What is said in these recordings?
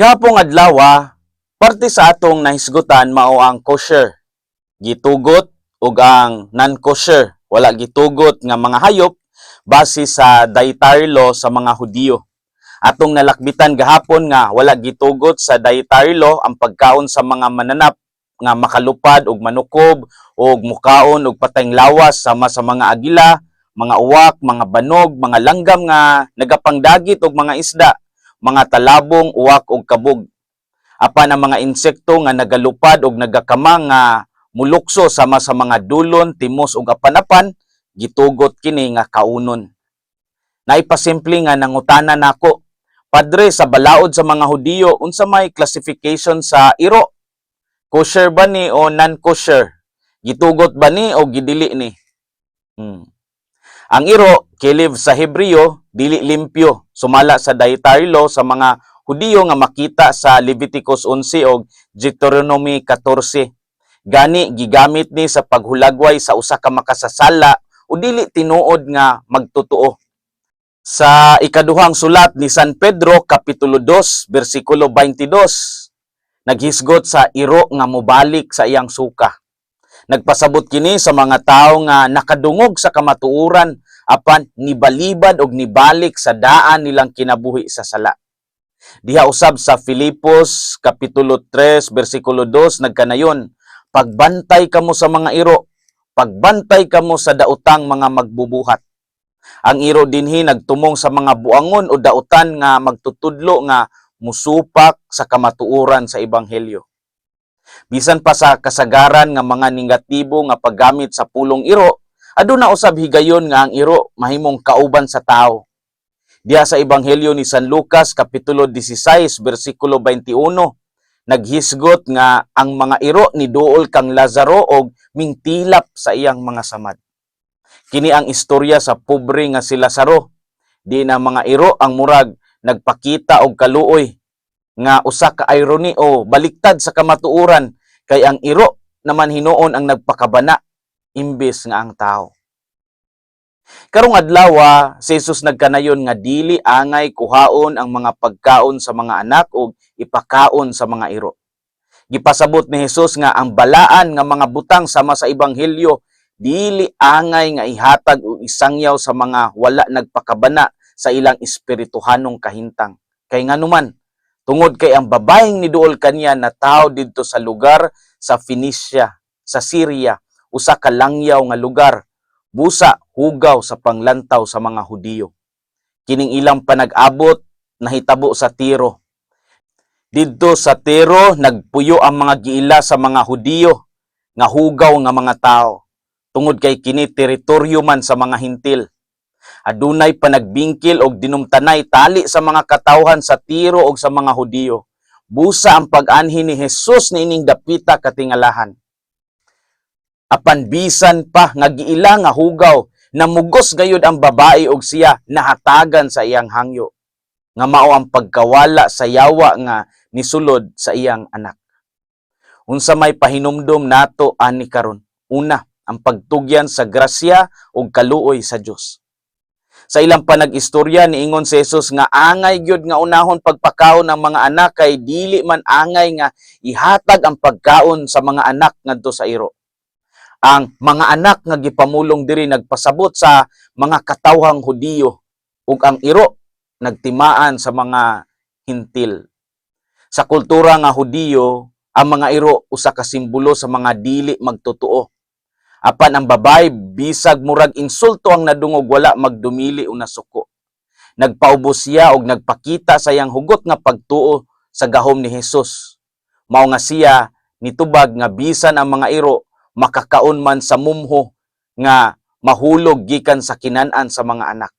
Gapong adlaw, parte sa atong nahisgutan mao ang kosher. Gitugot ug ang non-kosher, wala gitugot nga mga hayop base sa dietary law sa mga Hudiyo. Atong nalakbitan gahapon nga wala gitugot sa dietary law ang pagkaon sa mga mananap nga makalupad og manukob og mukaon og patayng lawas sama sa mga agila, mga uwak, mga banog, mga langgam nga nagapangdagit og mga isda, mga talabong, uwak ug kabog. Apan ang mga insekto nga nagalupad og nagakamang nga mulukso sama sa mga dulon, timos ug apan-apan, gitugot kini nga kaunon. Naipasimple nga nangutana nako, Padre sa balaod sa mga Hudiyo, unsa may classification sa iro? Kosher ba ni o non-kosher? Gitugot ba ni o gidili ni? Hmm. Ang iro, kiliv sa Hebreo, dili limpyo, sumala sa dietary law sa mga Hudiyo nga makita sa Leviticus 11 o Deuteronomy 14. Gani gigamit ni sa paghulagway sa usa ka makasasala o dili tinuod nga magtotoo. Sa ikaduhang sulat ni San Pedro kapitulo 2 bersikulo 22 naghisgot sa iro nga mobalik sa iyang suka. Nagpasabot kini sa mga tawo nga nakadungog sa kamatuuran apan nibalibad og nibalik sa daan nilang kinabuhi sa sala. Diha usab sa Filipos kapitulo 3 bersikulo 2 nagkanayon pagbantay kamo sa mga iro pagbantay kamo sa daotang mga magbubuhat ang iro dinhi nagtumong sa mga buangon o dautan nga magtutudlo nga musupak sa kamatuoran sa ebanghelyo. Bisan pa sa kasagaran nga mga negatibo nga paggamit sa pulong iro, aduna usab higayon nga ang iro mahimong kauban sa tao. Diya sa ebanghelyo ni San Lucas kapitulo 16 bersikulo 21 naghisgot nga ang mga iro ni duol kang Lazaro og mingtilap sa iyang mga samad. Kini ang istorya sa pobre nga si Lazaro. Di na mga iro ang murag nagpakita og kaluoy nga usa ka irony o baliktad sa kamatuoran kay ang iro naman hinuon ang nagpakabana imbes nga ang tao. Karong adlaw si Jesus nagkanayon nga dili angay kuhaon ang mga pagkaon sa mga anak o ipakaon sa mga iro. Gipasabot ni Jesus nga ang balaan nga mga butang sama sa ebanghelyo dili angay nga ihatag o isangyaw sa mga wala nagpakabana sa ilang espirituhanong kahintang. Kay nganuman, tungod kay ang babaeng ni Duol kanya na tao didto sa lugar sa Phoenicia, sa Syria, usa ka langyaw nga lugar, busa hugaw sa panglantaw sa mga Hudiyo. Kining ilang panag-abot nahitabo sa Tiro. Didto sa Tiro nagpuyo ang mga giila sa mga Hudiyo nga hugaw nga mga tao tungod kay kini teritoryo man sa mga hintil. Adunay panagbingkil og dinumtanay tali sa mga katawhan sa Tiro og sa mga Hudiyo. Busa ang pag-anhi ni Jesus niining dapita katingalahan. Apan bisan pa nga giila nga hugaw namugos gayud ang babae og siya nahatagan sa iyang hangyo nga mao ang pagkawala sa yawa nga nisulod sa iyang anak. Unsa may pahinumdom nato ani karon? Una, ang pagtugyan sa grasya ug kaluoy sa Dios. Sa ilang panag-istorya niingon si Jesus nga angay gyud nga unahon pagpakaon ng mga anak kay dili man angay nga ihatag ang pagkaon sa mga anak ngadto sa iro. Ang mga anak nga gipamulong diri nagpasabot sa mga katawhang Hudiyo ug ang iro nagtimaan sa mga hintil. Sa kultura nga Hudiyo, ang mga iro usa ka simbolo sa mga dili magtotoo apan ang babay bisag murag insulto ang nadungog wala magdumili o nasuko. Nagpaubos siya og nagpakita sa iyang hugot nga pagtuo sa gahom ni Hesus. Mao nga siya nitubag nga bisan ang mga iro makakaon man sa mumho nga mahulog gikan sa kinan-an sa mga anak.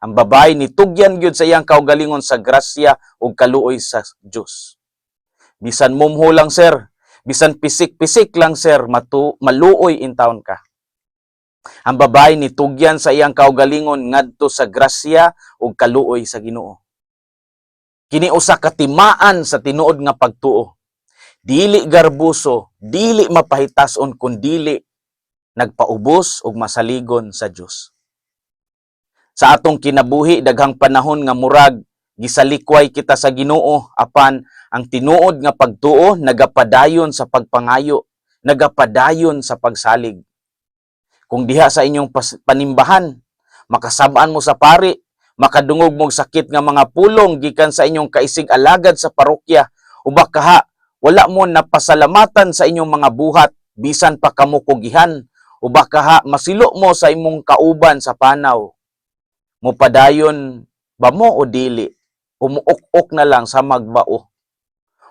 Ang babay nitugyan gyud sa iyang kaugalingon sa grasya ug kaluoy sa Dios. Bisan mumho lang sir, bisan pisik-pisik lang sir, matu maluoy in town ka. Ang babae ni tugyan sa iyang kaugalingon ngadto sa grasya ug kaluoy sa Ginoo. Kini usa ka timaan sa tinuod nga pagtuo. Dili garbuso, dili mapahitason kun dili nagpaubos ug masaligon sa Dios. Sa atong kinabuhi daghang panahon nga murag gisalikway kita sa Ginoo apan ang tinuod nga pagtuo nagapadayon sa pagpangayo, nagapadayon sa pagsalig. Kung diha sa inyong panimbahan, makasabaan mo sa pari, makadungog mong sakit nga mga pulong gikan sa inyong kaisig alagad sa parokya, uba kaha wala mo napasalamatan sa inyong mga buhat bisan pa kamo kugihan, uba kaha masilo mo sa imong kauban sa panaw. Mupadayon ba mo o dili? Umuok-ok na lang sa magbao.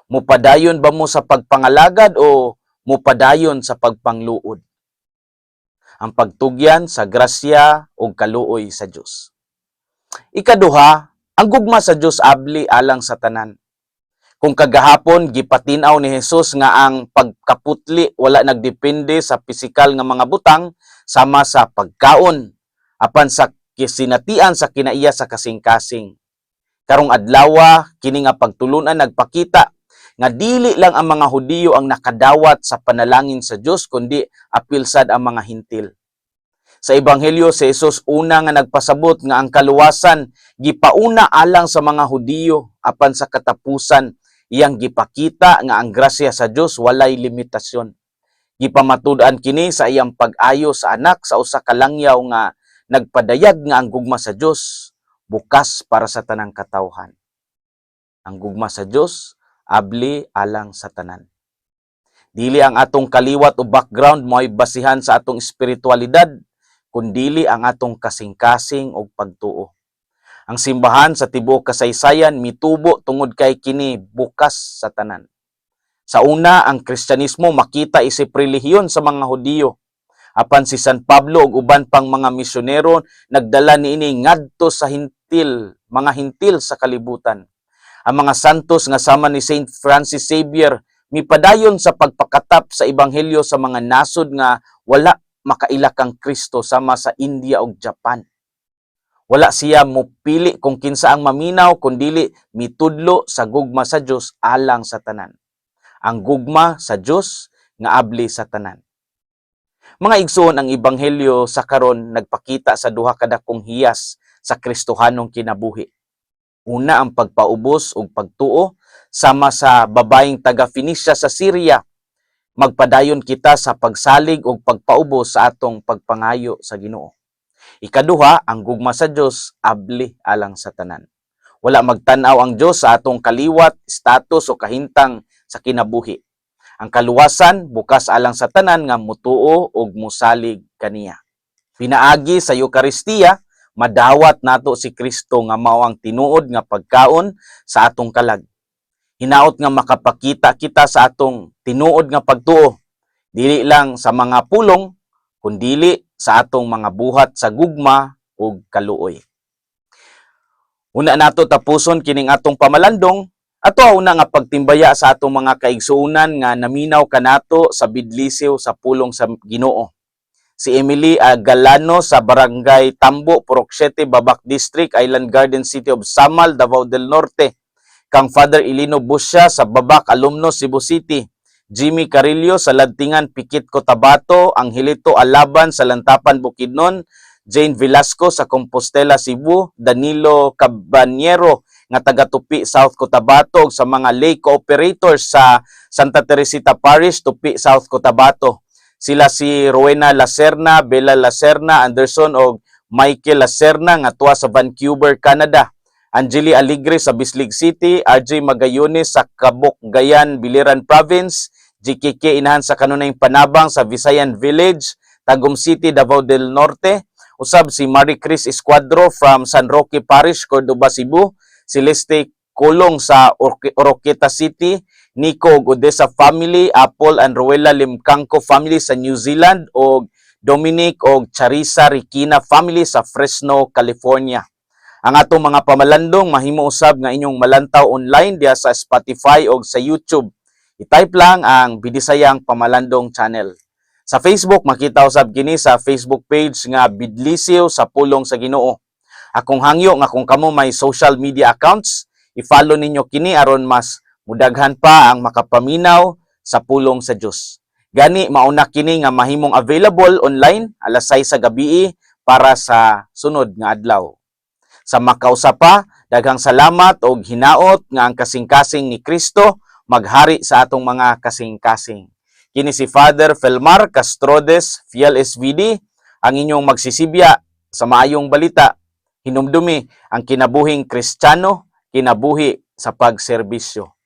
Mupadayon ba mo sa pagpangalagad o mupadayon sa pagpangluod? Ang pagtugyan sa grasya o kaluoy sa Dios. Ikaduha, ang gugma sa Dios abli alang sa tanan. Kung kagahapon gipatinaw ni Jesus nga ang pagkaputli wala nagdepende sa pisikal nga mga butang sama sa pagkaon apan sa kisinatian sa kinaiya sa kasing-kasing. Karong adlawa kini nga pagtulunan nagpakita nga dili lang ang mga Hudiyo ang nakadawat sa panalangin sa Dios kundi apil sad ang mga hintil. Sa ebanghelyo si Jesus una nga nagpasabot nga ang kaluwasan gipauna alang sa mga Hudiyo apan sa katapusan iyang gipakita nga ang grasya sa Dios walay limitasyon. Gipamatud-an kini sa iyang pag-ayo sa anak sa usa ka langyaw nga nagpadayag nga ang gugma sa Dios bukas para sa tanang katawhan. Ang gugma sa Dios abli alang sa tanan. Dili ang atong kaliwat o background mo'y basihan sa atong espiritualidad, kundili ang atong kasing-kasing o pagtuo. Ang simbahan sa tibuok kasaysayan mitubo tungod kay kini bukas sa tanan. Sa una, ang Kristyanismo makita isip relihiyon sa mga Hudiyo. Apan si San Pablo ug uban pang mga misyonero nagdala niini ngadto sa hintil, mga hintil sa kalibutan. Ang mga santos nga sama ni Saint Francis Xavier mipadayon sa pagpakatap sa ebanghelyo sa mga nasod nga wala makaila kang Kristo sama sa India ug Japan. Wala siya mopili kung kinsa ang maminaw kundili mitudlo sa gugma sa Dios alang sa tanan. Ang gugma sa Dios nga abli sa tanan. Mga igsoon ang ebanghelyo sa karon nagpakita sa duha ka dakong hiyas sa Kristohanong kinabuhi. Una ang pagpaubos ug pagtuo sama sa babaeng taga Phoenicia sa Syria. Magpadayon kita sa pagsalig ug pagpaubos sa atong pagpangayo sa Ginoo. Ikaduha, ang gugma sa Dios abli alang sa tanan. Wala magtan-aw ang Dios sa atong kaliwat, status o kahintang sa kinabuhi. Ang kaluwasan bukas alang sa tanan nga mutuo ug musalig kaniya. Pinaagi sa Eucharistia, madawat nato si Kristo nga mao ang tinuod nga pagkaon sa atong kalag. Hinaot nga makapakita kita sa atong tinuod nga pagtuo dili lang sa mga pulong kundili sa atong mga buhat sa gugma ug kaluoy. Una nato tapuson kining atong pamalandong ato una nga pagtimbaya sa atong mga kaigsuonan nga naminaw kanato sa bidlisiw sa pulong sa Ginoo. Si Emily Galano sa Barangay Tambo, 7, Babak District, Island Garden City of Samal, Davao del Norte. Kang Father Ilino Busya sa Babak, Alumno, Cebu City. Jimmy Carillo sa Ladtingan, Pikit Cotabato, Angelito Alaban sa Lantapan, Bukidnon, Jane Velasco sa Compostela, Cebu, Danilo Cabanyero nga taga Tupi, South Cotabato. Sa mga lay cooperators sa Santa Teresita Parish, Tupi, South Cotabato. Sila si Rowena Lacerna, Bella Lacerna, Anderson o Michael Lacerna nga tuwa sa Vancouver, Canada. Angeli Aligre sa Bislig City, RJ Magayones sa Kabukgayan, Biliran Province, GKK Inahan sa Kanunay Panabang sa Visayan Village, Tagum City, Davao del Norte. Usab si Marie Chris Escuadro from San Roque Parish, Cordoba, Cebu. Celeste Kulong sa Oroque- Oroqueta City, Nico Odessa family, Apple and Ruela Limcangco family sa New Zealand o Dominic o Charissa Rikina family sa Fresno, California. Ang atong mga pamalandong mahimo usab nga inyong malantaw online diha sa Spotify o sa YouTube. I-type lang ang Bidisayang Pamalandong channel. Sa Facebook makita usab kini sa Facebook page nga Bidlisiw sa Pulong sa Ginoo. Akong hangyo nga kung kamo may social media accounts, i-follow ninyo kini aron mas mudaghan pa ang makapaminaw sa pulong sa Dios. Gani mauna kini nga mahimong available online alas 6 sa gabi para sa sunod nga adlaw. Sa makausa pa, Daghang salamat og hinaot nga ang kasing-kasing ni Kristo maghari sa atong mga kasing-kasing. Kini si Father Felmar Castrodes, Fiel SVD, ang inyong magsisibya sa maayong balita. Hinumdumi ang kinabuhing Kristiyano, kinabuhi sa pagserbisyo.